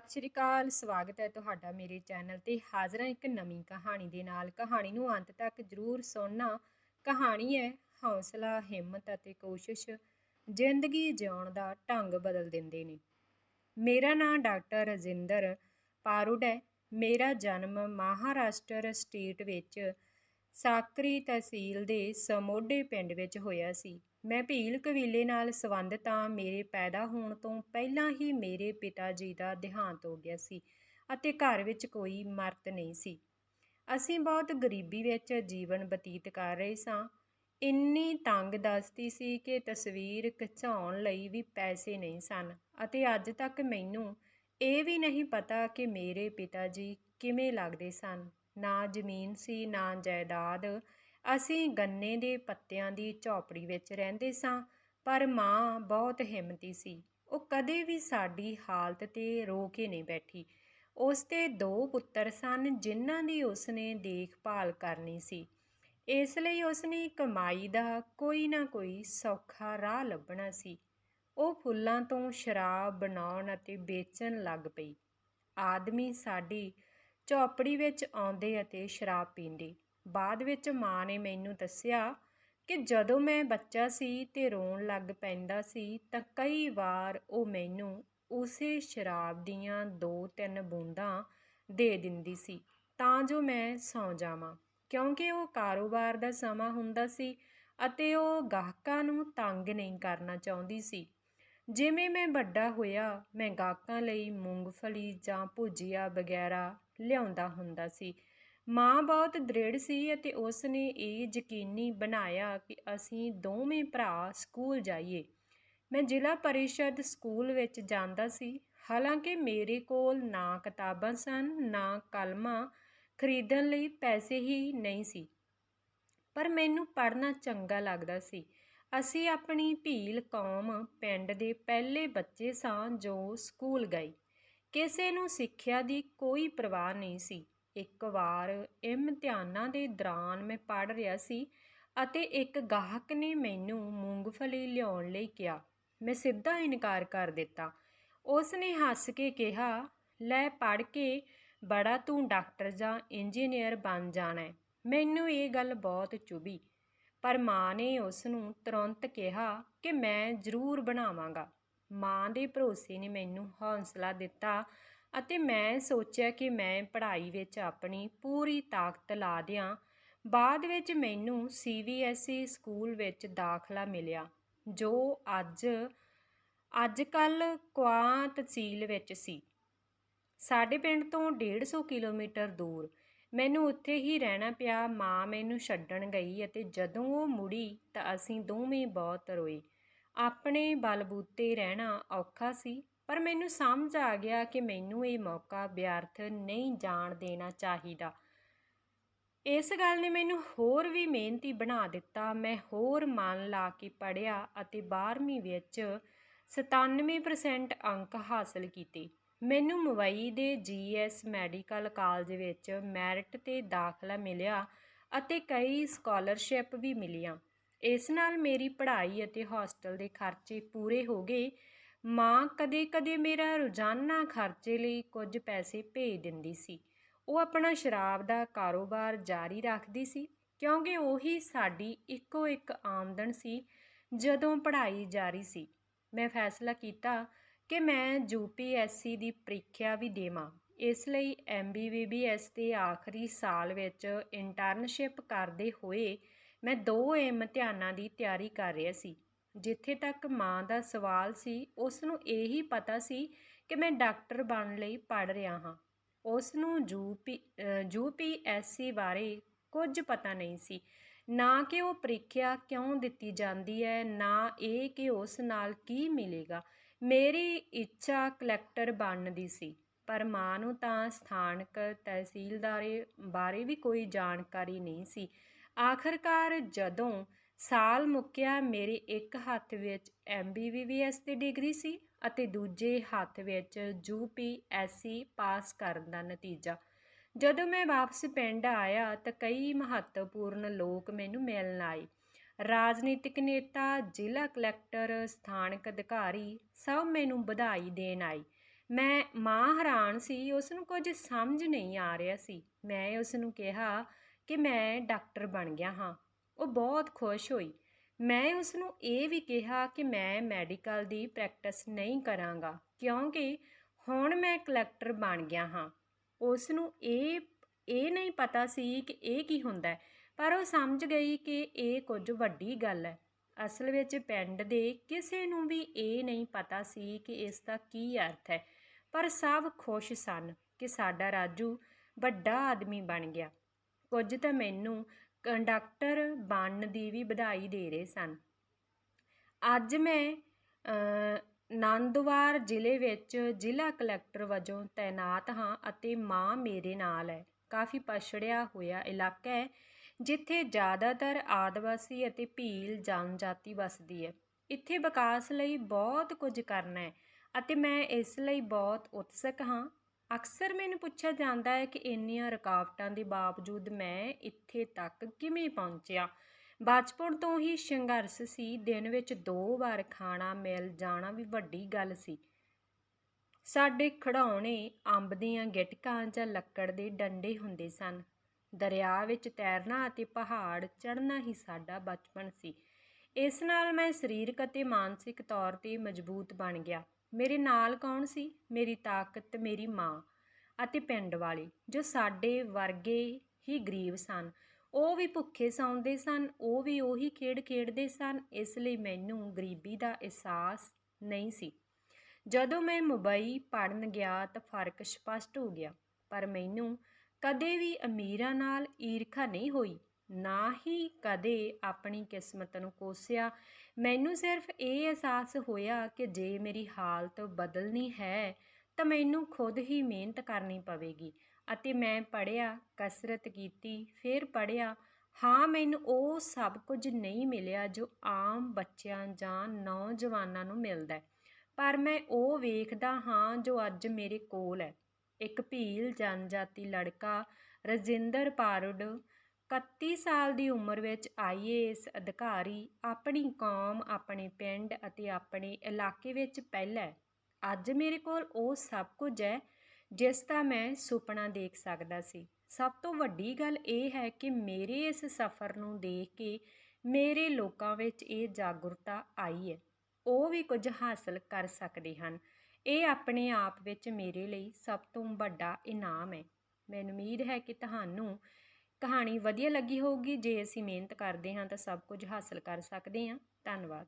ਸਤਿ ਸ਼੍ਰੀ ਅਕਾਲ, ਸਵਾਗਤ ਹੈ ਤੁਹਾਡਾ ਮੇਰੇ ਚੈਨਲ ਤੇ ਹਾਜ਼ਰ ਹਾਂ ਇੱਕ ਨਵੀਂ ਕਹਾਣੀ ਦੇ ਨਾਲ। ਕਹਾਣੀ ਨੂੰ ਅੰਤ ਤੱਕ ਜ਼ਰੂਰ ਸੁਣਨਾ। ਕਹਾਣੀ ਹੈ ਹੌਸਲਾ, ਹਿੰਮਤ ਅਤੇ ਕੋਸ਼ਿਸ਼। ਜ਼ਿੰਦਗੀ ਜਿਉਣ ਦਾ ਢੰਗ ਬਦਲ ਦਿੰਦੇ ਨੇ। ਮੇਰਾ ਨਾਮ ਡਾਕਟਰ ਰਜਿੰਦਰ ਪਾਰੁਡ ਹੈ। ਮੇਰਾ ਜਨਮ ਮਹਾਰਾਸ਼ਟਰ ਸਟੇਟ ਵਿੱਚ ਸਾਕਰੀ ਤਹਿਸੀਲ ਦੇ ਸਮੋਡੇ ਪਿੰਡ ਵਿੱਚ ਹੋਇਆ ਸੀ। ਮੈਂ ਭੀਲ ਕਬੀਲੇ ਨਾਲ ਸੰਬੰਧਿਤ ਹਾਂ ਮੇਰੇ ਪੈਦਾ ਹੋਣ ਤੋਂ ਪਹਿਲਾਂ ਹੀ ਮੇਰੇ ਪਿਤਾ ਜੀ ਦਾ ਦੇਹਾਂਤ ਹੋ ਗਿਆ ਸੀ ਅਤੇ ਘਰ ਵਿੱਚ ਕੋਈ ਮਰਦ ਨਹੀਂ ਸੀ। ਅਸੀਂ ਬਹੁਤ ਗਰੀਬੀ ਵਿੱਚ ਜੀਵਨ ਬਤੀਤ ਕਰ ਰਹੇ ਸਾਂ। ਇੰਨੀ ਤੰਗ ਦਸਤੀ ਸੀ ਕਿ ਤਸਵੀਰ ਖਿਚਾਉਣ ਲਈ ਵੀ ਪੈਸੇ ਨਹੀਂ ਸਨ ਅਤੇ ਅੱਜ ਤੱਕ ਮੈਨੂੰ ਇਹ ਵੀ ਨਹੀਂ ਪਤਾ ਕਿ ਮੇਰੇ ਪਿਤਾ ਜੀ ਕਿਵੇਂ ਲੱਗਦੇ ਸਨ। ਨਾ ਜ਼ਮੀਨ ਸੀ, ਨਾ ਜਾਇਦਾਦ ਅਸੀਂ ਗੰਨੇ ਦੇ ਪੱਤਿਆਂ ਦੀ ਝੌਪੜੀ ਵਿੱਚ ਰਹਿੰਦੇ ਸਾਂ, ਪਰ ਮਾਂ ਬਹੁਤ ਹਿੰਮਤੀ ਸੀ। ਉਹ ਕਦੇ ਵੀ ਸਾਡੀ ਹਾਲਤ ਤੇ ਰੋ ਕੇ ਨਹੀਂ ਬੈਠੀ। ਉਸ ਦੇ ਦੋ ਪੁੱਤਰ ਸਨ, ਜਿਨ੍ਹਾਂ ਦੀ ਉਸਨੇ ਦੇਖਭਾਲ ਕਰਨੀ ਸੀ। ਇਸ ਲਈ ਉਸਨੇ ਕਮਾਈ ਦਾ ਕੋਈ ਨਾ ਕੋਈ ਸੌਖਾ ਰਾਹ ਲੱਭਣਾ ਸੀ। ਉਹ ਫੁੱਲਾਂ ਤੋਂ ਸ਼ਰਾਬ ਬਣਾਉਣ ਅਤੇ ਵੇਚਣ ਲੱਗ ਪਈ। ਆਦਮੀ ਸਾਡੀ ਝੌਪੜੀ ਵਿੱਚ ਆਉਂਦੇ ਅਤੇ ਸ਼ਰਾਬ ਪੀਂਦੇ। ਬਾਅਦ ਵਿੱਚ ਮਾਂ ਨੇ ਮੈਨੂੰ ਦੱਸਿਆ ਕਿ ਜਦੋਂ ਮੈਂ ਬੱਚਾ ਸੀ ਤੇ ਰੋਣ ਲੱਗ ਪੈਂਦਾ ਸੀ ਤਾਂ ਕਈ ਵਾਰ ਉਹ ਮੈਨੂੰ ਉਸੇ ਸ਼ਰਾਬ ਦੀਆਂ ਦੋ ਤਿੰਨ ਬੂੰਦਾਂ ਦੇ ਦਿੰਦੀ ਸੀ ਤਾਂ ਜੋ ਮੈਂ ਸੌਂ ਜਾਵਾਂ। ਕਿਉਂਕਿ ਉਹ ਕਾਰੋਬਾਰ ਦਾ ਸਮਾਂ ਹੁੰਦਾ ਸੀ ਅਤੇ ਉਹ ਗਾਹਕਾਂ ਨੂੰ ਤੰਗ ਨਹੀਂ ਕਰਨਾ ਚਾਹੁੰਦੀ ਸੀ। ਜਿਵੇਂ ਮੈਂ ਵੱਡਾ ਹੋਇਆ, ਮੈਂ ਗਾਹਕਾਂ ਲਈ ਮੂੰਗਫਲੀ ਜਾਂ ਭੁਜੀਆ ਵਗੈਰਾ ਲਿਆਉਂਦਾ ਹੁੰਦਾ ਸੀ। ਮਾਂ ਬਹੁਤ ਦ੍ਰਿੜ ਸੀ ਅਤੇ ਉਸ ਨੇ ਇਹ ਯਕੀਨੀ ਬਣਾਇਆ ਕਿ ਅਸੀਂ ਦੋਵੇਂ ਭਰਾ ਸਕੂਲ ਜਾਈਏ। ਮੈਂ ਜ਼ਿਲ੍ਹਾ ਪਰਿਸ਼ਦ ਸਕੂਲ ਵਿੱਚ ਜਾਂਦਾ ਸੀ। ਹਾਲਾਂਕਿ ਮੇਰੇ ਕੋਲ ਨਾ ਕਿਤਾਬਾਂ ਸਨ, ਨਾ ਕਲਮਾਂ ਖਰੀਦਣ ਲਈ ਪੈਸੇ ਹੀ ਨਹੀਂ ਸੀ। ਪਰ ਮੈਨੂੰ ਪੜ੍ਹਨਾ ਚੰਗਾ ਲੱਗਦਾ ਸੀ। ਅਸੀਂ ਆਪਣੀ ਭੀਲ ਕੌਮ ਪਿੰਡ ਦੇ ਪਹਿਲੇ ਬੱਚੇ ਸਾਂ ਜੋ ਸਕੂਲ ਗਏ। ਕਿਸੇ ਨੂੰ ਸਿੱਖਿਆ ਦੀ ਕੋਈ ਪਰਵਾਹ ਨਹੀਂ ਸੀ। ਇੱਕ ਵਾਰ ਇਮਤਿਹਾਨਾਂ ਦੇ ਦੌਰਾਨ ਮੈਂ ਪੜ੍ਹ ਰਿਹਾ ਸੀ ਅਤੇ ਇੱਕ ਗਾਹਕ ਨੇ ਮੈਨੂੰ ਮੂੰਗਫਲੀ ਲਿਆਉਣ ਲਈ ਕਿਹਾ। ਮੈਂ ਸਿੱਧਾ ਇਨਕਾਰ ਕਰ ਦਿੱਤਾ। ਉਸ ਨੇ ਹੱਸ ਕੇ ਕਿਹਾ, ਲੈ ਪੜ੍ਹ ਕੇ ਬੜਾ ਤੂੰ ਡਾਕਟਰ ਜਾਂ ਇੰਜੀਨੀਅਰ ਬਣ ਜਾਣਾ ਮੈਨੂੰ ਇਹ ਗੱਲ ਬਹੁਤ ਚੁਭੀ ਪਰ ਮਾਂ ਨੇ ਉਸ ਨੂੰ ਤੁਰੰਤ ਕਿਹਾ ਕਿ ਮੈਂ ਜ਼ਰੂਰ ਬਣਾਵਾਂਗਾ। ਮਾਂ ਦੇ ਭਰੋਸੇ ਨੇ ਮੈਨੂੰ ਹੌਸਲਾ ਦਿੱਤਾ ਅਤੇ ਮੈਂ ਸੋਚਿਆ ਕਿ ਮੈਂ ਪੜ੍ਹਾਈ ਵਿੱਚ ਆਪਣੀ ਪੂਰੀ ਤਾਕਤ ਲਾ ਦਿਆਂ। ਬਾਅਦ ਵਿੱਚ ਮੈਨੂੰ C B S E school ਵਿੱਚ ਦਾਖਲਾ ਮਿਲਿਆ, ਜੋ ਅੱਜ ਅੱਜ ਕੱਲ੍ਹ ਕੁਆਂ ਤਹਿਸੀਲ ਵਿੱਚ ਸੀ। ਸਾਡੇ ਪਿੰਡ ਤੋਂ 150 ਕਿਲੋਮੀਟਰ ਦੂਰ। ਮੈਨੂੰ ਉੱਥੇ ਹੀ ਰਹਿਣਾ ਪਿਆ, ਮਾਂ ਮੈਨੂੰ ਛੱਡਣ ਗਈ ਅਤੇ ਜਦੋਂ ਉਹ ਮੁੜੀ ਤਾਂ ਅਸੀਂ ਦੋਵੇਂ ਬਹੁਤ ਰੋਏ। ਆਪਣੇ ਬਲਬੂਤੇ ਰਹਿਣਾ ਔਖਾ ਸੀ। ਪਰ ਮੈਨੂੰ ਸਮਝ ਆ ਗਿਆ ਕਿ ਮੈਨੂੰ ਇਹ ਮੌਕਾ ਵਿਅਰਥ ਨਹੀਂ ਜਾਣ ਦੇਣਾ ਚਾਹੀਦਾ। ਇਸ ਗੱਲ ਨੇ ਮੈਨੂੰ ਹੋਰ ਵੀ ਮਿਹਨਤੀ ਬਣਾ ਦਿੱਤਾ। ਮੈਂ ਹੋਰ ਮਨ ਲਾ ਕੇ ਪੜਿਆ ਅਤੇ 12ਵੀਂ ਵਿੱਚ 97% ਅੰਕ ਹਾਸਲ ਕੀਤੇ। ਮੈਨੂੰ ਮੁੰਬਈ ਦੇ ਜੀਐਸ ਮੈਡੀਕਲ ਕਾਲਜ ਵਿੱਚ ਮੈਰਿਟ ਤੇ ਦਾਖਲਾ ਮਿਲਿਆ ਅਤੇ ਕਈ ਸਕਾਲਰਸ਼ਿਪ ਵੀ ਮਿਲੀਆਂ। ਇਸ ਨਾਲ ਮੇਰੀ ਪੜ੍ਹਾਈ ਅਤੇ ਹੋਸਟਲ ਦੇ ਖਰਚੇ ਪੂਰੇ ਹੋ ਗਏ ਮਾਂ ਕਦੇ-ਕਦੇ ਮੇਰਾ ਰੋਜ਼ਾਨਾ ਖਰਚੇ ਲਈ ਕੁਝ ਪੈਸੇ ਭੇਜ ਦਿੰਦੀ ਸੀ। ਉਹ ਆਪਣਾ ਸ਼ਰਾਬ ਦਾ ਕਾਰੋਬਾਰ ਜਾਰੀ ਰੱਖਦੀ ਸੀ, ਕਿਉਂਕਿ ਉਹੀ ਸਾਡੀ ਇੱਕੋ ਇੱਕ ਆਮਦਨ ਸੀ ਜਦੋਂ ਪੜ੍ਹਾਈ ਜਾਰੀ ਸੀ। ਮੈਂ ਫੈਸਲਾ ਕੀਤਾ ਕਿ ਮੈਂ ਯੂਪੀਐਸਸੀ ਦੀ ਪ੍ਰੀਖਿਆ ਵੀ ਦੇਵਾਂ। ਇਸ ਲਈ ਐਮਬੀਬੀਐਸ ਦੇ ਆਖਰੀ ਸਾਲ ਵਿੱਚ ਇੰਟਰਨਸ਼ਿਪ ਕਰਦੇ ਹੋਏ ਮੈਂ ਦੋ ਇਮਤਿਹਾਨਾਂ ਦੀ ਤਿਆਰੀ ਕਰ ਰਿਹਾ ਸੀ। ਜਿੱਥੇ ਤੱਕ ਮਾਂ ਦਾ ਸਵਾਲ ਸੀ ਉਸ ਨੂੰ ਇਹੀ ਪਤਾ ਸੀ ਕਿ ਮੈਂ ਡਾਕਟਰ ਬਣਨ ਲਈ ਪੜ੍ਹ ਰਿਹਾ ਹਾਂ। ਉਸ ਨੂੰ ਯੂਪੀ ਯੂਪੀਐਸਸੀ ਬਾਰੇ ਕੁਝ ਪਤਾ ਨਹੀਂ ਸੀ। ਨਾ ਕਿ ਉਹ ਪ੍ਰੀਖਿਆ ਕਿਉਂ ਦਿੱਤੀ ਜਾਂਦੀ ਹੈ, ਨਾ ਇਹ ਕਿ ਉਸ ਨਾਲ ਕੀ ਮਿਲੇਗਾ। ਮੇਰੀ ਇੱਛਾ ਕਲੈਕਟਰ ਬਣਨ ਦੀ ਸੀ, ਪਰ ਮਾਂ ਨੂੰ ਤਾਂ ਸਥਾਨਕ ਤਹਿਸੀਲਦਾਰੇ ਬਾਰੇ ਵੀ ਕੋਈ ਜਾਣਕਾਰੀ ਨਹੀਂ ਸੀ। ਆਖਰਕਾਰ ਜਦੋਂ ਸਾਲ ਮੁੱਕਿਆ ਮੇਰੇ ਇੱਕ ਹੱਥ ਵਿੱਚ M B B B MBBS ਦੀ ਡਿਗਰੀ ਸੀ ਅਤੇ ਦੂਜੇ ਹੱਥ ਵਿੱਚ ਯੂ ਪੀ ਐੱਸ ਸੀ ਪਾਸ ਕਰਨ ਦਾ ਨਤੀਜਾ। ਜਦੋਂ ਮੈਂ ਵਾਪਸ ਪਿੰਡ ਆਇਆ ਤਾਂ ਕਈ ਮਹੱਤਵਪੂਰਨ ਲੋਕ ਮੈਨੂੰ ਮਿਲਣ ਆਏ। ਰਾਜਨੀਤਿਕ ਨੇਤਾ, ਜ਼ਿਲ੍ਹਾ ਕਲੈਕਟਰ, ਸਥਾਨਕ ਅਧਿਕਾਰੀ ਸਭ ਮੈਨੂੰ ਵਧਾਈ ਦੇਣ ਆਈ ਮੈਂ ਮਾਂ ਹੈਰਾਨ ਸੀ ਉਸ ਨੂੰ ਕੁਝ ਸਮਝ ਨਹੀਂ ਆ ਰਿਹਾ ਸੀ। ਮੈਂ ਉਸ ਨੂੰ ਕਿਹਾ ਕਿ ਮੈਂ ਡਾਕਟਰ ਬਣ ਗਿਆ ਹਾਂ। ਉਹ ਬਹੁਤ ਖੁਸ਼ ਹੋਈ। ਮੈਂ ਉਸ ਨੂੰ ਇਹ ਵੀ ਕਿਹਾ ਕਿ ਮੈਂ ਮੈਡੀਕਲ ਦੀ ਪ੍ਰੈਕਟਿਸ ਨਹੀਂ ਕਰਾਂਗਾ, ਕਿਉਂਕਿ ਹੁਣ ਮੈਂ ਕਲੈਕਟਰ ਬਣ ਗਿਆ ਹਾਂ। ਉਸ ਨੂੰ ਇਹ ਇਹ ਨਹੀਂ ਪਤਾ ਸੀ ਕਿ ਇਹ ਕੀ ਹੁੰਦਾ ਹੈ, ਪਰ ਉਹ ਸਮਝ ਗਈ ਕਿ ਇਹ ਕੁਝ ਵੱਡੀ ਗੱਲ ਹੈ। ਅਸਲ ਵਿੱਚ ਪਿੰਡ ਦੇ ਕਿਸੇ ਨੂੰ ਵੀ ਇਹ ਨਹੀਂ ਪਤਾ ਸੀ ਕਿ ਇਸ ਦਾ ਕੀ ਅਰਥ ਹੈ, ਪਰ ਸਭ ਖੁਸ਼ ਸਨ ਕਿ ਸਾਡਾ ਰਾਜੂ ਵੱਡਾ ਆਦਮੀ ਬਣ ਗਿਆ। ਕੁਝ ਤਾਂ ਮੈਨੂੰ ਕੰਡਕਟਰ ਬਣਨ ਦੀ ਵੀ ਵਧਾਈ ਦੇ ਰਹੇ ਸਨ। ਅੱਜ ਮੈਂ ਨੰਦਵਾਰ ਜ਼ਿਲ੍ਹੇ ਵਿੱਚ ਜ਼ਿਲ੍ਹਾ ਕਲੈਕਟਰ ਵਜੋਂ ਤਾਇਨਾਤ ਹਾਂ ਅਤੇ ਮਾਂ ਮੇਰੇ ਨਾਲ ਹੈ। ਕਾਫੀ ਪਛੜਿਆ ਹੋਇਆ ਇਲਾਕਾ ਹੈ, ਜਿੱਥੇ ਜ਼ਿਆਦਾਤਰ ਆਦਿਵਾਸੀ ਅਤੇ ਭੀਲ ਜਨਜਾਤੀ ਵਸਦੀ ਹੈ। ਇੱਥੇ ਵਿਕਾਸ ਲਈ ਬਹੁਤ ਕੁਝ ਕਰਨਾ ਹੈ ਅਤੇ ਮੈਂ ਇਸ ਲਈ ਬਹੁਤ ਉਤਸੁਕ ਹਾਂ। ਅਕਸਰ ਮੈਨੂੰ ਪੁੱਛਿਆ ਜਾਂਦਾ ਹੈ ਕਿ ਇੰਨੀਆਂ ਰੁਕਾਵਟਾਂ ਦੇ ਬਾਵਜੂਦ ਮੈਂ ਇੱਥੇ ਤੱਕ ਕਿਵੇਂ ਪਹੁੰਚਿਆ। ਬਚਪਨ ਤੋਂ ਹੀ ਸੰਘਰਸ਼ ਸੀ। ਦਿਨ ਵਿੱਚ ਦੋ ਵਾਰ ਖਾਣਾ ਮਿਲ ਜਾਣਾ ਵੀ ਵੱਡੀ ਗੱਲ ਸੀ। ਸਾਡੇ ਖਿਡੌਣੇ ਅੰਬ ਦੀਆਂ ਗਿਟਕਾਂ ਜਾਂ ਲੱਕੜ ਦੇ ਡੰਡੇ ਹੁੰਦੇ ਸਨ। ਦਰਿਆ ਵਿੱਚ ਤੈਰਨਾ ਅਤੇ ਪਹਾੜ ਚੜ੍ਹਨਾ ਹੀ ਸਾਡਾ ਬਚਪਨ ਸੀ। ਇਸ ਨਾਲ ਮੈਂ ਸਰੀਰਕ ਅਤੇ ਮਾਨਸਿਕ ਤੌਰ ਤੇ ਮਜ਼ਬੂਤ ਬਣ ਗਿਆ। ਮੇਰੇ ਨਾਲ ਕੌਣ ਸੀ? ਮੇਰੀ ਤਾਕਤ, ਮੇਰੀ ਮਾਂ ਅਤੇ ਪਿੰਡ ਵਾਲੇ, ਜੋ ਸਾਡੇ ਵਰਗੇ ਹੀ ਗਰੀਬ ਸਨ। ਉਹ ਵੀ ਭੁੱਖੇ ਸੌਂਦੇ ਸਨ, ਉਹ ਵੀ ਉਹੀ ਖੇਡ ਖੇਡਦੇ ਸਨ, ਇਸ ਲਈ ਮੈਨੂੰ ਗਰੀਬੀ ਦਾ ਅਹਿਸਾਸ ਨਹੀਂ ਸੀ। ਜਦੋਂ ਮੈਂ ਮੁੰਬਈ ਪੜਨ ਗਿਆ ਤਾਂ ਫ਼ਰਕ ਸਪਸ਼ਟ ਹੋ ਗਿਆ, ਪਰ ਮੈਨੂੰ ਕਦੇ ਵੀ ਅਮੀਰਾਂ ਨਾਲ ਈਰਖਾ ਨਹੀਂ ਹੋਈ। ਨਾ ਹੀ ਕਦੇ ਆਪਣੀ ਕਿਸਮਤ ਨੂੰ ਕੋਸਿਆ। ਮੈਨੂੰ ਸਿਰਫ ਇਹ ਅਹਿਸਾਸ ਹੋਇਆ ਕਿ ਜੇ ਮੇਰੀ ਹਾਲਤ ਬਦਲਣੀ ਹੈ, ਤਾਂ ਮੈਨੂੰ ਖੁਦ ਹੀ ਮਿਹਨਤ ਕਰਨੀ ਪਵੇਗੀ। ਅਤੇ ਮੈਂ ਪੜ੍ਹਿਆ, ਕਸਰਤ ਕੀਤੀ, ਫਿਰ ਪੜ੍ਹਿਆ, ਹਾਂ, ਮੈਨੂੰ ਉਹ ਸਭ ਕੁਝ ਨਹੀਂ ਮਿਲਿਆ ਜੋ ਆਮ ਬੱਚਿਆਂ ਜਾਂ ਨੌਜਵਾਨਾਂ ਨੂੰ ਮਿਲਦਾ ਹੈ। ਪਰ ਮੈਂ ਉਹ ਵੇਖਦਾ ਹਾਂ ਜੋ ਅੱਜ ਮੇਰੇ ਕੋਲ ਹੈ। ਇੱਕ ਭੀਲ ਜਨਜਾਤੀ ਲੜਕਾ, ਰਜਿੰਦਰ ਪਾਰੁਡ 31 ਸਾਲ ਦੀ ਉਮਰ ਵਿੱਚ ਆਈਏਐਸ ਅਧਿਕਾਰੀ, ਆਪਣੀ ਕੌਮ, ਆਪਣੇ ਪਿੰਡ ਅਤੇ ਆਪਣੇ ਇਲਾਕੇ ਵਿੱਚ ਪਹਿਲਾ ਹੈ। ਅੱਜ ਮੇਰੇ ਕੋਲ ਉਹ ਸਭ ਕੁਝ ਹੈ, ਜਿਸ ਦਾ ਮੈਂ ਸੁਪਨਾ ਦੇਖ ਸਕਦਾ ਸੀ। ਸਭ ਤੋਂ ਵੱਡੀ ਗੱਲ ਇਹ ਹੈ ਕਿ ਮੇਰੇ ਇਸ ਸਫ਼ਰ ਨੂੰ ਦੇਖ ਕੇ ਮੇਰੇ ਲੋਕਾਂ ਵਿੱਚ ਇਹ ਜਾਗਰੂਕਤਾ ਆਈ ਹੈ। ਉਹ ਵੀ ਕੁਝ ਹਾਸਲ ਕਰ ਸਕਦੇ ਹਨ। ਇਹ ਆਪਣੇ ਆਪ ਵਿੱਚ ਮੇਰੇ ਲਈ ਸਭ ਤੋਂ ਵੱਡਾ ਇਨਾਮ ਹੈ। ਮੈਨੂੰ ਉਮੀਦ ਹੈ ਕਿ ਤੁਹਾਨੂੰ ਕਹਾਣੀ ਵਧੀਆ ਲੱਗੀ ਹੋਊਗੀ, ਜੇ ਅਸੀਂ ਮਿਹਨਤ ਕਰਦੇ ਹਾਂ ਤਾਂ ਸਭ ਕੁਝ ਹਾਸਲ ਕਰ ਸਕਦੇ ਹਾਂ। ਧੰਨਵਾਦ।